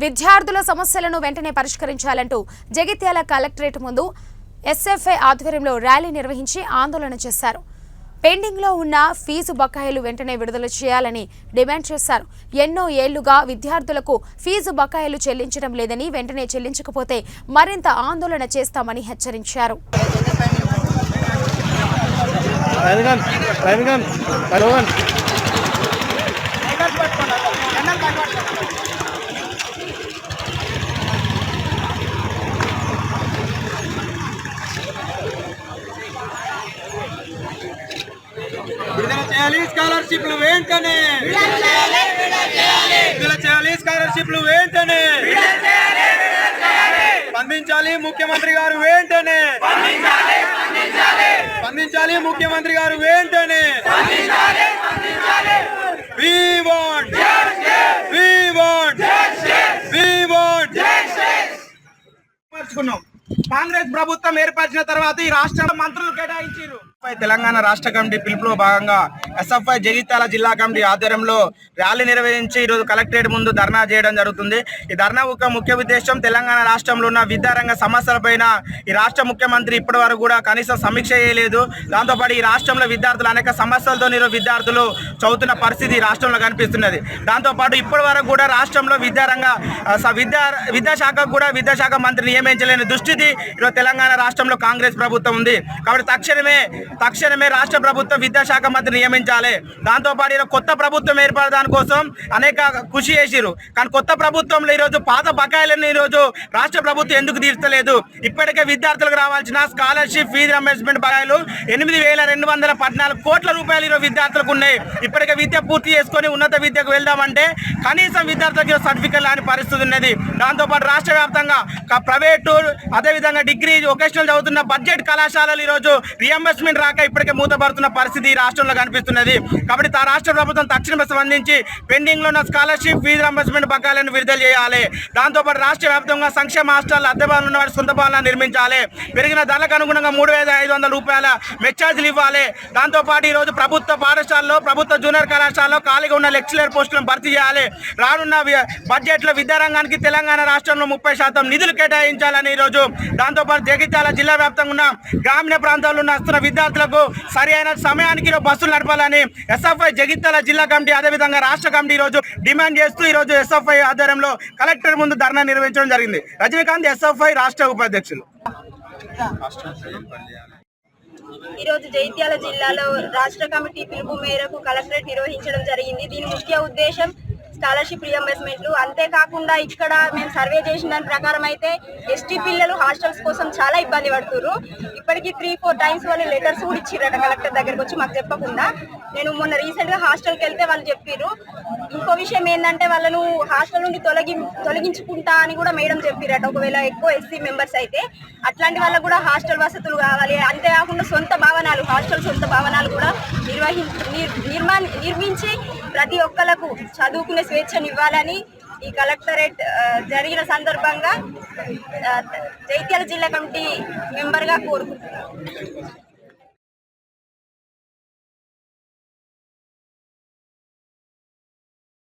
విద్యార్థుల సమస్యలను వెంటనే పరిష్కరించాలంటూ జగిత్యాల కలెక్టరేట్ ముందు ఎస్ఎఫ్ఐ ఆధ్వర్యంలో ర్యాలీ నిర్వహించి ఆందోళన చేశారు. పెండింగ్లో ఉన్న ఫీజు బకాయిలు వెంటనే విడుదల చేయాలని డిమాండ్ చేశారు. ఎన్నో ఏళ్ళుగా విద్యార్థులకు ఫీజు బకాయిలు చెల్లించడం లేదని వెంటనే చెల్లించకపోతే మరింత ఆందోళన చేస్తామని హెచ్చరించారు. చేయాలి. స్కాలర్షిప్లు వెంటనే. విడుదల చేయాలి. స్కాలర్షిప్లు వెంటనే. స్పందించాలి ముఖ్యమంత్రి గారు వెంటనే. స్పందించాలి ముఖ్యమంత్రి గారు వెంటనే. We కాంగ్రెస్ ప్రభుత్వం ఏర్పరిచిన తర్వాత ఈ రాష్ట్రంలో మంత్రులు కేటాయించారు తెలంగాణ రాష్ట్ర కమిటీ పిలుపులో భాగంగా ఎస్ఎఫ్ఐ జగిత్యాల జిల్లా కమిటీ ఆధ్వర్యంలో ర్యాలీ నిర్వహించి ఈరోజు కలెక్టరేట్ ముందు ధర్నా చేయడం జరుగుతుంది. ఈ ధర్నా యొక్క ముఖ్య ఉద్దేశం తెలంగాణ రాష్ట్రంలో ఉన్న విద్యారంగ సమస్యలపైన ఈ రాష్ట్ర ముఖ్యమంత్రి ఇప్పటి వరకు కూడా కనీసం సమీక్ష చేయలేదు. దాంతోపాటు ఈ రాష్ట్రంలో విద్యార్థులు అనేక సమస్యలతో ఈరోజు విద్యార్థులు చదువుతున్న పరిస్థితి ఈ రాష్ట్రంలో కనిపిస్తున్నది. దాంతోపాటు ఇప్పటి వరకు కూడా రాష్ట్రంలో విద్యారంగ స- విద్యా విద్యాశాఖకు కూడా విద్యాశాఖ మంత్రి నియమించలేని దుస్థితి ఈరోజు తెలంగాణ రాష్ట్రంలో కాంగ్రెస్ ప్రభుత్వం ఉంది. కాబట్టి తక్షణమే తక్షణమే రాష్ట్ర ప్రభుత్వం విద్యాశాఖ మంత్రి నియమించాలి. దాంతోపాటు ఈరోజు కొత్త ప్రభుత్వం ఏర్పడదాని కోసం అనేక కృషి చేసిరు కానీ కొత్త ప్రభుత్వంలో ఈరోజు పాత బకాయిలను ఈరోజు రాష్ట్ర ప్రభుత్వం ఎందుకు తీర్చలేదు? ఇప్పటికే విద్యార్థులకు రావాల్సిన స్కాలర్షిప్ ఫీజు రంబేస్మెంట్ బకాయిలు ఎనిమిది వేల రెండు వందల పద్నాలుగు కోట్ల రూపాయలు ఈరోజు విద్యార్థులకు ఉన్నాయి. ఇప్పటికే విద్య పూర్తి చేసుకొని ఉన్నత విద్యకు వెళ్దామంటే కనీసం విద్యార్థులకు సర్టిఫికెట్ లాంటి పరిస్థితి ఉన్నది. దాంతోపాటు రాష్ట్ర వ్యాప్తంగా ప్రైవేటు అదేవిధంగా డిగ్రీ వొకేషనల్ చదువుతున్న బడ్జెట్ కళాశాలలు ఈరోజు రియంబర్స్మెంట్ రాక ఇప్పటికే మూతపడుతున్న పరిస్థితి ఈ రాష్ట్రంలో కనిపిస్తున్నది. కాబట్టి ఆ రాష్ట్ర ప్రభుత్వం తక్షణమే స్పందించి పెండింగ్లో ఉన్న స్కాలర్షిప్ ఫీజు రంబర్స్మెంట్ బకాయిలను విడుదల చేయాలి. దాంతోపాటు రాష్ట్ర వ్యాప్తంగా సంక్షేమ హాస్టల్ అద్దె ఉన్న వారి సొంత భవనాలు నిర్మించాలి. పెరిగిన ధరలకు అనుగుణంగా మూడు వేల ఐదు వందల రూపాయల మెచ్చార్జీలు ఇవ్వాలి. దాంతోపాటు ఈరోజు ప్రభుత్వ పాఠశాలలో ప్రభుత్వ జూనియర్ కళాశాలలో ఖాళీగా ఉన్న లెక్చరర్ పోస్టులను భర్తీ చేయాలి. రానున్న బడ్జెట్లో విద్యారంగానికి తెలంగాణ రాష్ట్రంలో ముప్పై శాతం నిధులు కేటాయించాలని ఈరోజు దాంతోపాటు జగిత్యాల జిల్లా వ్యాప్తంగా ఉన్న గ్రామీణ ప్రాంతాల్లో ఉన్న వస్తున్న విద్యార్థులకు సరి అయిన సమయానికి బస్సులు నడపాలని ఎస్ఎఫ్ఐ జగిత్యాల జిల్లా కమిటీ అదేవిధంగా రాష్ట్ర కమిటీ ఈరోజు డిమాండ్ చేస్తూ ఈరోజు ఎస్ఎఫ్ఐ ఆధ్వర్యంలో కలెక్టర్ ముందు ధర్నా నిర్వహించడం జరిగింది. రజనీకాంత్ ఎస్ఎఫ్ఐ రాష్ట్ర ఉపాధ్యక్షులు. ఈరోజు జైత్యాల జిల్లాలో రాష్ట్ర కమిటీ పిలుపు మేరకు కలెక్టరేట్ నిర్వహించడం జరిగింది. దీని ముఖ్య ఉద్దేశం స్కాలర్షిప్ రియంబర్స్మెంట్లు అంతేకాకుండా ఇక్కడ మేము సర్వే చేసిన దాని ప్రకారం అయితే ఎస్టీ పిల్లలు హాస్టల్స్ కోసం చాలా ఇబ్బంది పడుతున్నారు ఇప్పటికీ త్రీ ఫోర్ టైమ్స్ వాళ్ళు లెటర్స్ కూడా ఇచ్చిరట కలెక్టర్ దగ్గరకు వచ్చి మాకు చెప్పకుండా. నేను మొన్న రీసెంట్గా హాస్టల్కి వెళ్తే వాళ్ళు చెప్పారు ఇంకో విషయం ఏంటంటే వాళ్ళను హాస్టల్ నుండి తొలగి తొలగించుకుంటా అని కూడా మేడం చెప్పారట ఒకవేళ ఎక్కువ ఎస్సీ మెంబర్స్ అయితే అట్లాంటి వాళ్ళకు కూడా హాస్టల్ వసతులు కావాలి. అంతేకాకుండా సొంత భవనాలు హాస్టల్ సొంత భవనాలు కూడా నిర్వహించి నిర్- నిర్మా నిర్మించి ప్రతి ఒక్కలకు చదువుకునే స్వేచ్ఛనివ్వాలని ఈ కలెక్టరేట్ ఆ, జరిగిన సందర్భంగా ఆ, జైత్యాల జిల్లా కమిటీ మెంబర్గా కోరుకుంటున్నాను.